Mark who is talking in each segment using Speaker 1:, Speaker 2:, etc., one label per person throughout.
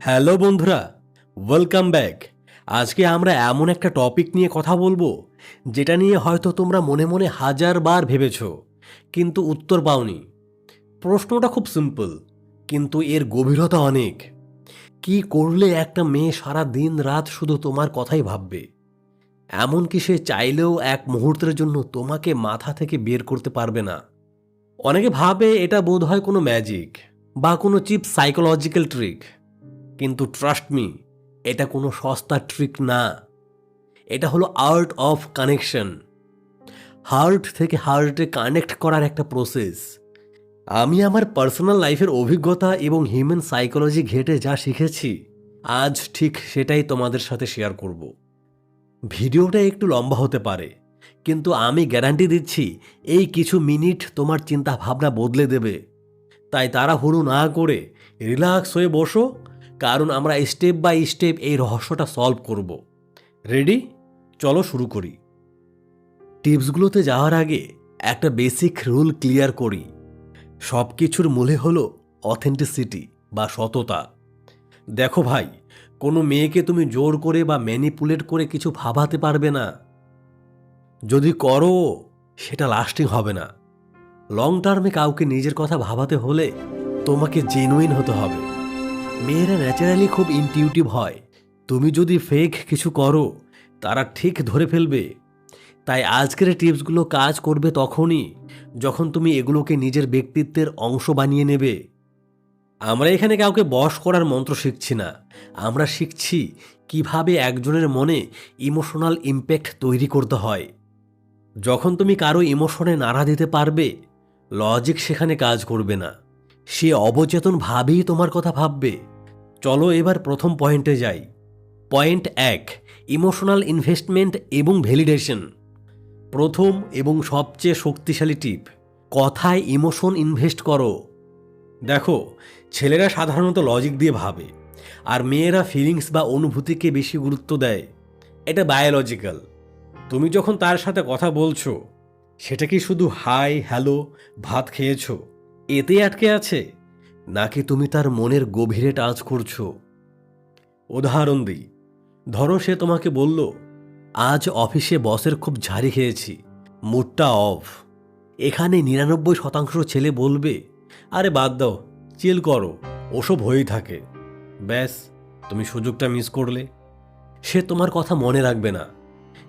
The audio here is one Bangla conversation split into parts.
Speaker 1: হ্যালো বন্ধুরা ওয়েলকাম ব্যাক আজকে আমরা এমন একটা টপিক নিয়ে কথা বলব, যেটা নিয়ে হয়তো তোমরা মনে মনে হাজার বার ভেবেছ, কিন্তু উত্তর পাওনি। প্রশ্নটা খুব সিম্পল কিন্তু এর গভীরতা অনেক। কি করলে একটা মেয়ে সারা দিন রাত শুধু তোমার কথাই ভাববে? এমনকি সে চাইলেও এক মুহূর্তের জন্য তোমাকে মাথা থেকে বের করতে পারবে না? অনেকে ভাবে এটা বোধ হয় কোনো ম্যাজিক বা কোনো চিপ সাইকোলজিক্যাল ট্রিক কিন্তু ট্রাস্ট মি এটা কোনো সস্তা ট্রিক না। এটা হলো আর্ট অফ কানেকশন হার্ট থেকে হার্টে কানেক্ট করার একটা প্রসেস আমি আমার পার্সোনাল লাইফের অভিজ্ঞতা এবং হিউম্যান সাইকোলজি ঘেটে যা শিখেছি, আজ ঠিক সেটাই তোমাদের সাথে শেয়ার করব। ভিডিওটা একটু লম্বা হতে পারে, কিন্তু আমি গ্যারান্টি দিচ্ছি, এই কিছু মিনিট তোমার চিন্তা ভাবনা বদলে দেবে। তাই তাড়াহুড়ো না করে রিল্যাক্স হয়ে বসো, কারণ আমরা স্টেপ বাই স্টেপ এই রহস্যটা সলভ করব। রেডি? চলো শুরু করি। টিপসগুলোতে যাওয়ার আগে একটা বেসিক রুল ক্লিয়ার করি। সব কিছুর মূলে হলো অথেন্টিসিটি বা সততা। দেখো ভাই, কোনো মেয়েকে তুমি জোর করে বা ম্যানিপুলেট করে কিছু ভাবাতে পারবে না। যদি করো, সেটা লাস্টিং হবে না। লং টার্মে কাউকে নিজের কথা ভাবাতে হলে তোমাকে জেনুইন হতে হবে। মেয়েরা ন্যাচারালি খুব ইনটিউটিভ হয়। তুমি যদি ফেক কিছু করো, তারা ঠিক ধরে ফেলবে। তাই আজকের টিপসগুলো কাজ করবে তখনই, যখন তুমি এগুলোকে নিজের ব্যক্তিত্বের অংশ বানিয়ে নেবে। আমরা এখানে কাউকে বশ করার মন্ত্র শিখছি না। আমরা শিখছি কীভাবে একজনের মনে ইমোশনাল ইম্প্যাক্ট তৈরি করতে হয়। যখন তুমি কারও ইমোশনে নাড়া দিতে পারবে লজিক সেখানে কাজ করবে না। সে অবচেতন ভাবেই তোমার কথা ভাববে। চলো এবার প্রথম পয়েন্টে যাই। পয়েন্ট এক, ইমোশনাল ইনভেস্টমেন্ট এবং ভ্যালিডেশন। প্রথম এবং সবচেয়ে শক্তিশালী টিপ, কথায় ইমোশন ইনভেস্ট করো। দেখো, ছেলেরা সাধারণত লজিক দিয়ে ভাবে, আর মেয়েরা ফিলিংস বা অনুভূতিকে বেশি গুরুত্ব দেয়। এটা বায়োলজিক্যাল। তুমি যখন তার সাথে কথা বলছো সেটা কি শুধু হাই, হ্যালো, ভাত খেয়েছো? এতে আটকে আছে? নাকি তুমি তার মনের গভীরে টাচ করছ? উদাহরণ দিই। ধরো সে তোমাকে বলল, আজ অফিসে বসের খুব ঝাড়ি খেয়েছি। মুডটা অফ। এখানে নিরানব্বই শতাংশ ছেলে বলবে, আরে বাদ দাও, চিল করো, ওসব হয়েই থাকে। ব্যাস, তুমি সুযোগটা মিস করলে। সে তোমার কথা মনে রাখবে না।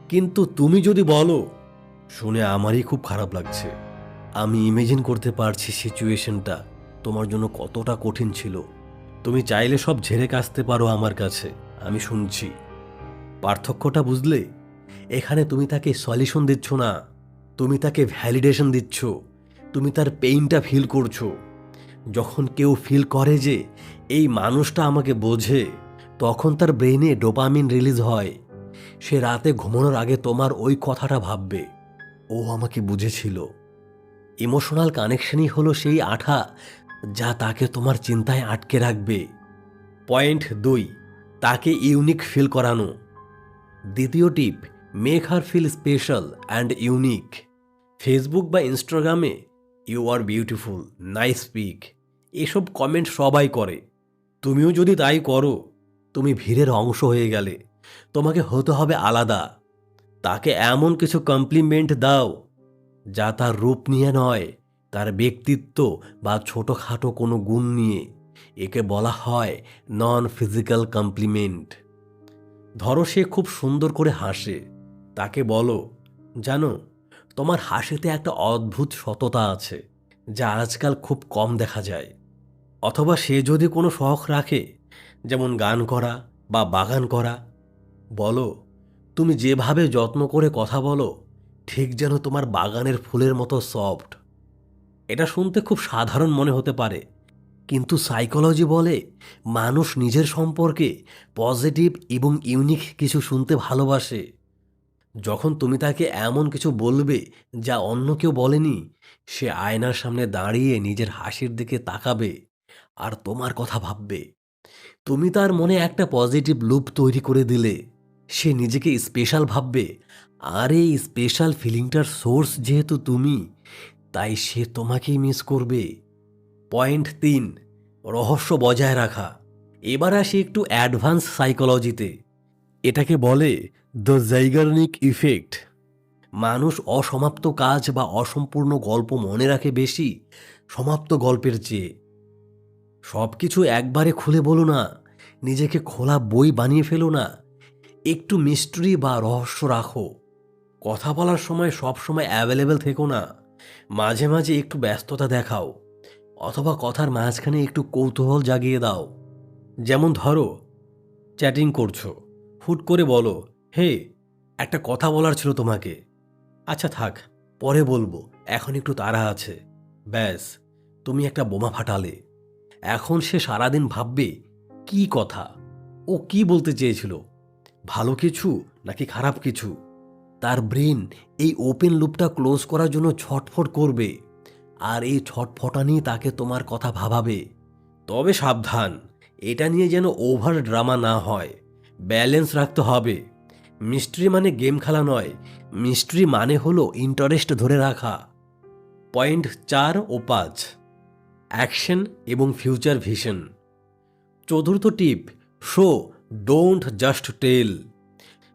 Speaker 1: কিন্তু তুমি যদি বলো শুনে আমারই খুব খারাপ লাগছে। আমি ইমেজিন করতে পারছি সিচুয়েশনটা তোমার জন্য কতটা কঠিন ছিল। তুমি চাইলে সব ঝেড়ে কাচতে পারো আমার কাছে, আমি শুনছি। পার্থক্যটা বুঝলে? এখানে তুমি তাকে সলিউশন দিচ্ছ না। তুমি তাকে ভ্যালিডেশন দিচ্ছ। তুমি তার পেইনটা ফিল করছ। যখন কেউ ফিল করে যে এই মানুষটা আমাকে বোঝে, তখন তার ব্রেইনে ডোপামিন রিলিজ হয়। সে রাতে ঘুমানোর আগে তোমার ওই কথাটা ভাববে। ও আমাকে বুঝেছিল। ইমোশনাল কানেকশনই হলো সেই আঠা যা তাকে তোমার চিন্তায় আটকে রাখবে। পয়েন্ট দুই, তাকে ইউনিক ফিল করানো। দ্বিতীয় tip make her feel special and unique Facebook বা ইনস্টাগ্রামে you are beautiful nice pic এসব কমেন্ট সবাই করে। তুমিও যদি তাই করো, তুমি ভিড়ের অংশ হয়ে গেলে। তোমাকে হতে হবে আলাদা। তাকে এমন কিছু কমপ্লিমেন্ট দাও, যা তার রূপ নিয়ে নয়, তার ব্যক্তিত্ব বা ছোটোখাটো কোনো গুণ নিয়ে। একে বলা হয় নন ফিজিক্যাল কমপ্লিমেন্ট ধরো সে খুব সুন্দর করে হাসে। তাকে বলো, জানো, তোমার হাসিতে একটা অদ্ভুত সততা আছে, যা আজকাল খুব কম দেখা যায়। অথবা সে যদি কোনো শখ রাখে, যেমন গান করা বা বাগান করা, বলো তুমি যেভাবে যত্ন করে কথা বলো, ঠিক যেন তোমার বাগানের ফুলের মতো সফট। এটা শুনতে খুব সাধারণ মনে হতে পারে, কিন্তু সাইকোলজি বলে মানুষ নিজের সম্পর্কে পজিটিভ এবং ইউনিক কিছু শুনতে ভালোবাসে। যখন তুমি তাকে এমন কিছু বলবে যা অন্য কেউ বলেনি, সে আয়নার সামনে দাঁড়িয়ে নিজের হাসির দিকে তাকাবে আর তোমার কথা ভাববে। তুমি তার মনে একটা পজিটিভ লুপ তৈরি করে দিলে। সে নিজেকে স্পেশাল ভাববে। আর, এই স্পেশাল ফিলিংটার সোর্স যেহেতু তুমি, তাই সে তোমাকেই মিস করবে। পয়েন্ট তিন, রহস্য বজায় রাখা। এবার আসি একটু অ্যাডভান্স সাইকোলজিতে এটাকে বলে দ্য জাইগারনিক ইফেক্ট মানুষ অসমাপ্ত কাজ বা অসম্পূর্ণ গল্প মনে রাখে বেশি, সমাপ্ত গল্পের চেয়ে। সব কিছু একবারে খুলে বলো না, নিজেকে খোলা বই বানিয়ে ফেলো না। একটু মিস্ট্রি বা রহস্য রাখো। কথা বলার সময় সব সময় অ্যাভেলেবেল থেকো না। মাঝে মাঝে একটু ব্যস্ততা দেখাও। অথবা কথার মাঝখানে একটু কৌতূহল জাগিয়ে দাও। যেমন ধরো চ্যাটিং করছ। হুট করে বলো, হে, একটা কথা বলার ছিল তোমাকে। আচ্ছা থাক, পরে বলব, এখন একটু তাড়া আছে। ব্যাস, তুমি একটা বোমা ফাটালে। এখন সে সারাদিন ভাববে, কি কথা? ও কি বলতে চেয়েছিল? ভালো কিছু নাকি খারাপ কিছু? তার ব্রেন এই ওপেন লুপটা ক্লোজ করার জন্য ছটফট করবে। আর এই ছটফটানি তাকে তোমার কথা ভাবাবে। তবে সাবধান, এটা নিয়ে যেন ওভার ড্রামা না হয়। ব্যালেন্স রাখতে হবে। মিস্ট্রি মানে গেম খেলা নয়, মিস্ট্রি মানে হলো ইন্টারেস্ট ধরে রাখা। পয়েন্ট চার ও পাঁচ অ্যাকশন এবং ফিউচার ভিশন চতুর্থ tip show don't just tell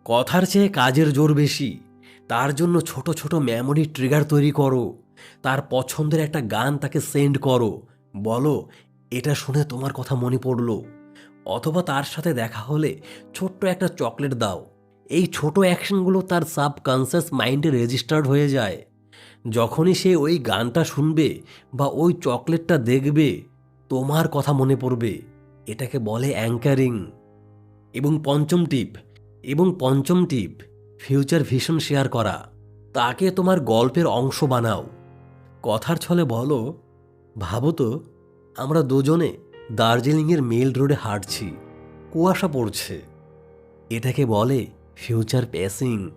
Speaker 1: কথার চেয়ে কাজের জোর বেশি। তার জন্য ছোট ছোট মেমোরি ট্রিগার তৈরি করো। তার পছন্দের একটা গান তাকে সেন্ড করো। বলো, এটা শুনে তোমার কথা মনে পড়ল। অথবা তার সাথে দেখা হলে ছোট্ট একটা চকলেট দাও। এই ছোট অ্যাকশনগুলো তার সাবকনসিয়াস মাইন্ডে রেজিস্টার্ড হয়ে যায়। যখনই সে ওই গানটা শুনবে বা ওই চকলেটটা দেখবে, তোমার কথা মনে পড়বে। এটাকে বলে অ্যাঙ্কারিং এবং পঞ্চম টিপ, এবং পঞ্চম টিপ, ফিউচার ভিশন শেয়ার করা। তাকে তোমার গল্পের অংশ বানাও। কথার ছলে বলো, ভাবো তো, আমরা দুজনে দার্জিলিংয়ের মেল রোডে হাঁটছি, কুয়াশা পড়ছে। এটাকে বলে ফিউচার প্যাসিং।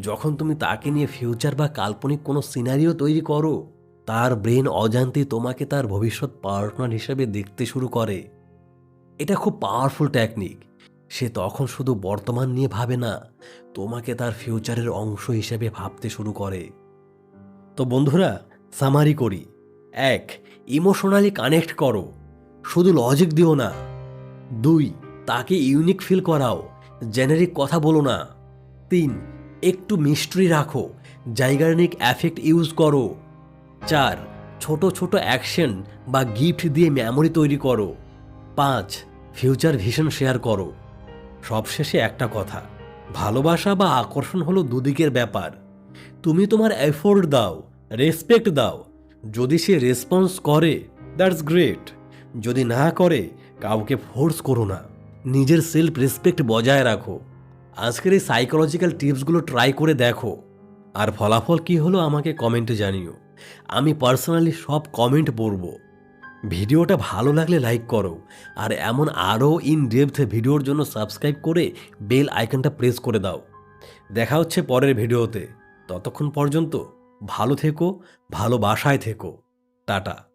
Speaker 1: যখন তুমি তাকে নিয়ে ফিউচার বা কাল্পনিক কোনো সিনারিও তৈরি করো, তার ব্রেন অজান্তে তোমাকে তার ভবিষ্যৎ পার্টনার হিসেবে দেখতে শুরু করে। এটা খুব পাওয়ারফুল টেকনিক। সে তখন শুধু বর্তমান নিয়ে ভাবে না, তোমাকে তার ফিউচারের অংশ হিসেবে ভাবতে শুরু করে। তো বন্ধুরা সামারি করি। এক ইমোশনালি কানেক্ট করো। শুধু লজিক দিও না। দুই, তাকে ইউনিক ফিল করাও। জেনারিক কথা বলো না। তিন, একটু মিস্ট্রি রাখো। জাইগারনিক অ্যাফেক্ট ইউজ করো। চার, ছোট ছোট অ্যাকশন বা গিফট দিয়ে মেমোরি তৈরি করো। পাঁচ ফিউচার ভিশন শেয়ার করো। সবশেষে একটা কথা, ভালোবাসা বা আকর্ষণ হলো দুদিকের ব্যাপার। তুমি তোমার এফোর্ট দাও রেসপেক্ট দাও। যদি সে রেসপন্স করে দ্যাটস গ্রেট যদি না করে, কাউকে ফোর্স করো না। নিজের সেলফ রেসপেক্ট বজায় রাখো। আজকের এই সাইকোলজিক্যাল টিপসগুলো ট্রাই করে দেখো। আর ফলাফল কি হলো আমাকে কমেন্টে জানিও। আমি পার্সোনালি সব কমেন্ট পড়ব। ভিডিওটা ভালো লাগলে লাইক করো। আর এমন আরও ইন ডেপথ ভিডিওর জন্য সাবস্ক্রাইব করে বেল আইকনটা প্রেস করে দাও। দেখা হচ্ছে পরের ভিডিওতে। ততক্ষণ পর্যন্ত ভালো থেকো, ভালোবাসায় থেকো। টাটা।